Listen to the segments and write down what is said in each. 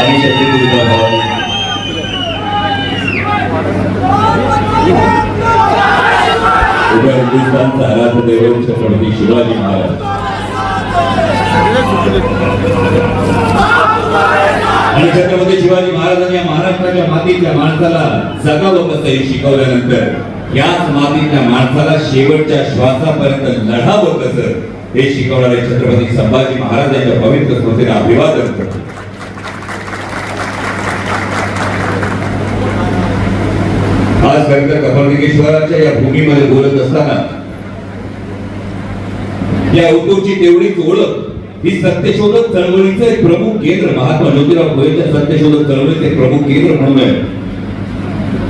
राणी शत्रुघ्न छत्रपती शिवाजी महाराज. आणि छत्रपती शिवाजी महाराजांनी या महाराष्ट्राच्या मातीच्या माणसाला जगावं कसं हे शिकवल्यानंतर याच मातीतल्या माणसाला शेवटच्या श्वासापर्यंत लढावं कसं हे शिकवणारे छत्रपती संभाजी महाराजांच्या पवित्र स्मृतीला अभिवादन करतो. आज खरं तर कपालिकेश्वराच्या या भूमीमध्ये बोलत असताना या उद्योगची तेवढीच ओळख ही सत्यशोधक चळवळीचं एक प्रमुख केंद्र महात्मा ज्योतिराव फुलेच्या सत्यशोधक चळवळीचं एक प्रमुख केंद्र म्हणून आहे.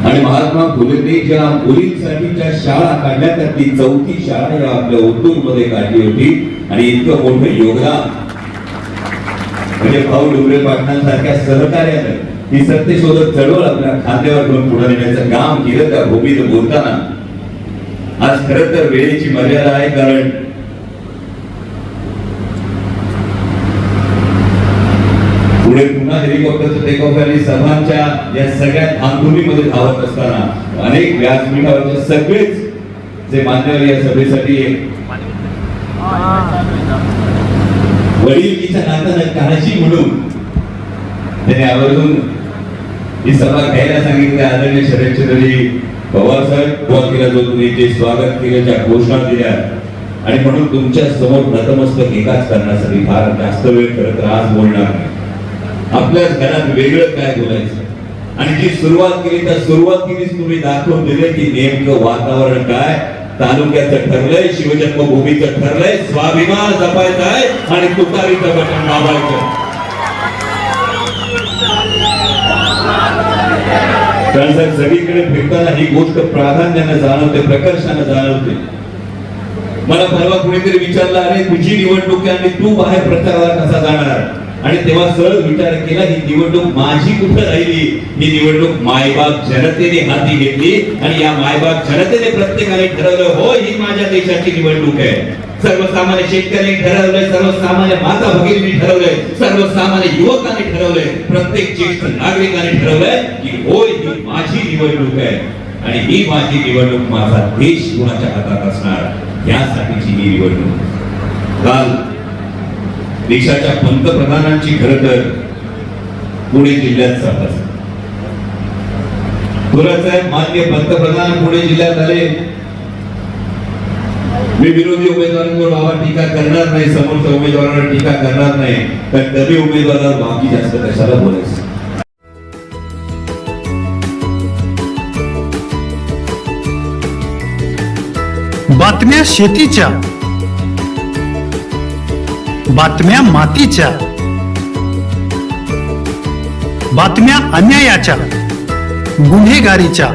आणि महात्मा फुलेंनी ज्या मुलींसाठीच्या शाळा काढल्या त्यातली चौथी शाळा या आपल्या उद्योगमध्ये काढली होती आणि इतकं मोठं योगदान. म्हणजे भाऊ डुबरे पाटणांसारख्या सहकार्यानं ही सत्यशोधक चळवळ आपल्या खांद्यावर घेऊन पुढे नेण्याचं काम केलं त्या भूमीत बोलताना. आज खर तर वेळेची मर्यादा आहे कारण पुढे पुन्हा हेलिकॉप्टरचं टेक ऑफ आणि सभांच्या या सगळ्या धामधुमीमध्ये धावत असताना अनेक व्यासपीठावरचे सगळेच जे मान्यवर या सभेसाठी वडीलकीच्या नात्यानं काळजी म्हणून त्याने आवर्जून ही सभा घ्यायला सांगितलं आदरणीय शरदचंद्रजी पवार साहेब केला जो तुम्ही जे स्वागत केलं ज्या घोषणा दिल्या. आणि म्हणून तुमच्यासमोर नतमस्तक एकाच करण्यासाठी फार जास्त वेळ करत आज बोलणार नाही. आपल्याच घरात वेगळं काय बोलायचं? आणि जी सुरुवात केली त्या सुरुवातीनेच तुम्ही दाखवून दिले की नेमकं वातावरण काय? तालुक्याचं ठरलंय शिवजन्मभूमीचं ठरलंय स्वाभिमान जपायचा आहे आणि तुतारीचं बटन दाबायचं. त्यानंतर सगळीकडे फिरताना ही गोष्ट प्राधान्यानं जाणवते प्रकर्षानं जाणवते. मला परवा कुणीतरी विचारलं अरे तुझी निवडणूक आहे आणि तू बाहेर प्रचाराला कसा जाणार? आणि तेव्हा सरळ विचार केला ही निवडणूक माझी कुठं राहिली? ही निवडणूक मायबाप जनतेने हाती घेतली आणि या मायबाप जनतेने प्रत्येकाने ठरवलं हो ही माझ्या देशाची निवडणूक आहे. सर्वसामान्य शेतकऱ्यांनी ठरवलंय सर्वसामान्य माता भगिनी ठरवलंय सर्वसामान्य युवकांनी ठरवलंय प्रत्येक ज्येष्ठ नागरिकांनी ठरवलंय की होय ही माझी निवडणूक आहे. आणि ही माझी निवडणूक माझा देश कोणाच्या हातात असणार यासाठीची ही निवडणूक. काल देशाच्या पंतप्रधानांची खर तर पुणे जिल्ह्यात सभा झाली. थोरात मान्य पंतप्रधान पुणे जिल्ह्यात आले. मी विरोधी उमेदवारांवर बाबा टीका करणार नाही समोरच्या टीका करणार नाही उमेदवारावर बाकी जास्त कशाला बोलायचं बातम्या शेतीच्या बातम्या मातीच्या बातम्या अन्यायाच्या गुन्हेगारीच्या